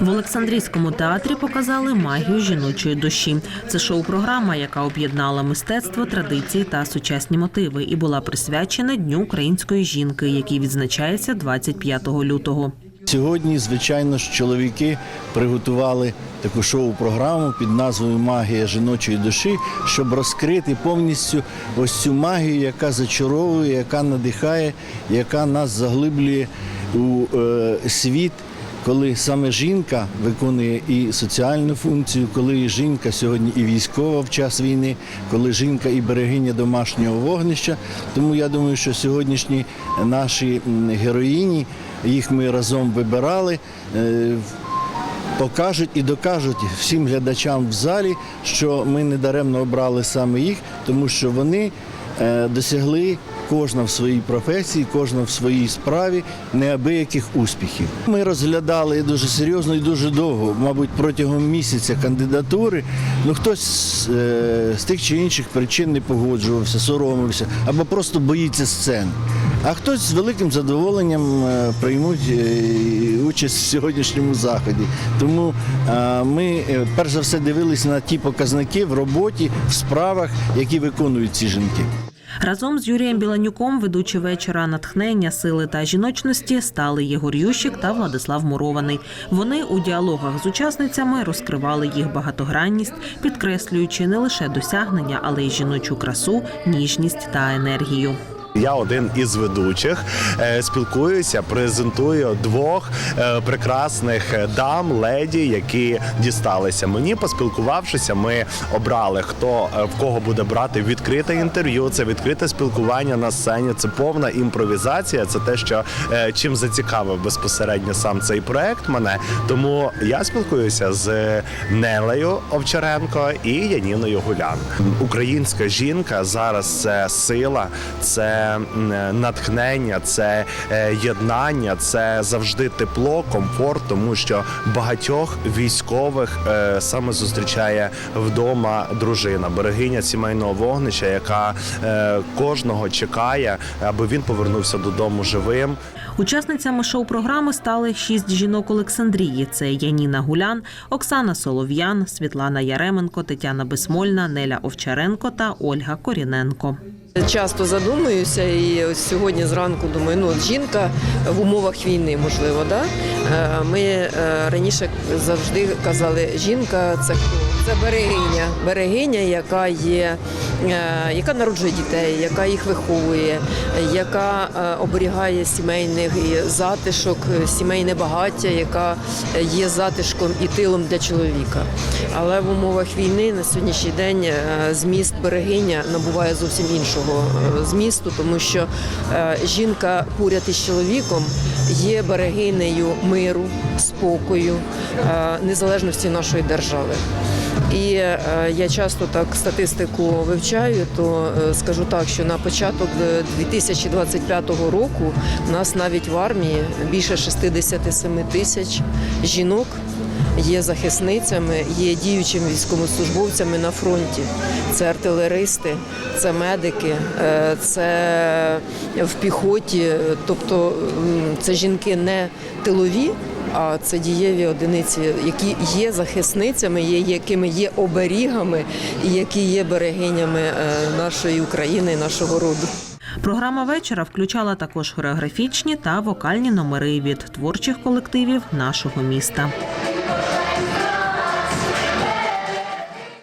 В Олександрійському театрі показали магію жіночої душі. Це шоу-програма, яка об'єднала мистецтво, традиції та сучасні мотиви, і була присвячена Дню української жінки, який відзначається 25 лютого. Сьогодні, звичайно ж, чоловіки приготували таку шоу-програму під назвою Магія жіночої душі, щоб розкрити повністю ось цю магію, яка зачаровує, яка надихає, яка нас заглиблює у е, світ. Коли саме жінка виконує і соціальну функцію, коли жінка сьогодні і військова в час війни, коли жінка і берегиня домашнього вогнища. Тому я думаю, що сьогоднішні наші героїні, їх ми разом вибирали. е, Покажуть і докажуть всім глядачам в залі, що ми не даремно обрали саме їх, тому що вони е, досягли кожна в своїй професії, кожна в своїй справі неабияких успіхів. Ми розглядали дуже серйозно і дуже довго, мабуть, протягом місяця кандидатури. Ну хтось е, з тих чи інших причин не погоджувався, соромився або просто боїться сцени. А хтось з великим задоволенням е, приймуть е, участь в сьогоднішньому заході. Тому ми перш за все дивилися на ті показники в роботі, в справах, які виконують ці жінки. Разом з Юрієм Біланюком ведучі вечора натхнення, сили та жіночності стали Єгор Ющик та Владислав Мурований. Вони у діалогах з учасницями розкривали їх багатогранність, підкреслюючи не лише досягнення, але й жіночу красу, ніжність та енергію. Я один із ведучих е, спілкуюся, презентую двох е, прекрасних дам, леді, які дісталися мені. Поспілкувавшися, ми обрали хто е, в кого буде брати відкрите інтерв'ю. Це відкрите спілкування на сцені. Це повна імпровізація. Це те, що е, чим зацікавив безпосередньо сам цей проект мене. Тому я спілкуюся з Нелею Овчаренко і Яніною Гулян. Українська жінка зараз це сила, це м, натхнення, це е, єднання, це завжди тепло, комфорт, тому що багатьох військових е, саме зустрічає вдома дружина, берегиня сімейного вогнища, яка е, кожного чекає, аби він повернувся додому живим. Учасницями шоу-програми стали шість жінок Олександрії: це Яніна Гулян, Оксана Солов'ян, Світлана Яременко, Тетяна Бесмольна, Неля Овчаренко та Ольга Коріненко. Часто задумуюся, і ось сьогодні зранку думаю, ну жінка в умовах війни, можливо, да? Е, Ми е, раніше завжди казали, жінка це? Це берегиня, берегиня, яка є, е, яка народжує дітей, яка їх виховує, яка оберігає сімейний затишок, сімейне багаття, яка є затишком і тилом для чоловіка. Але в умовах війни на сьогоднішній день зміст берегиня набуває зовсім іншого е, змісту, тому що е, жінка поряд із чоловіком є берегинею миру, спокою, е, незалежності нашої держави. І я часто так статистику вивчаю, то скажу так, що на початок е, 2025 року у нас навіть в армії більше 67 тисяч жінок є захисницями, є діючими військовослужбовцями на фронті. Це артилеристи, це медики, е, це в піхоті. Тобто це жінки не тилові. А це дієві одиниці, які є захисницями, є якими є оберігами і які є берегинями е, нашої України, нашого роду. Програма вечора включала також хореографічні та вокальні номери від творчих колективів нашого міста.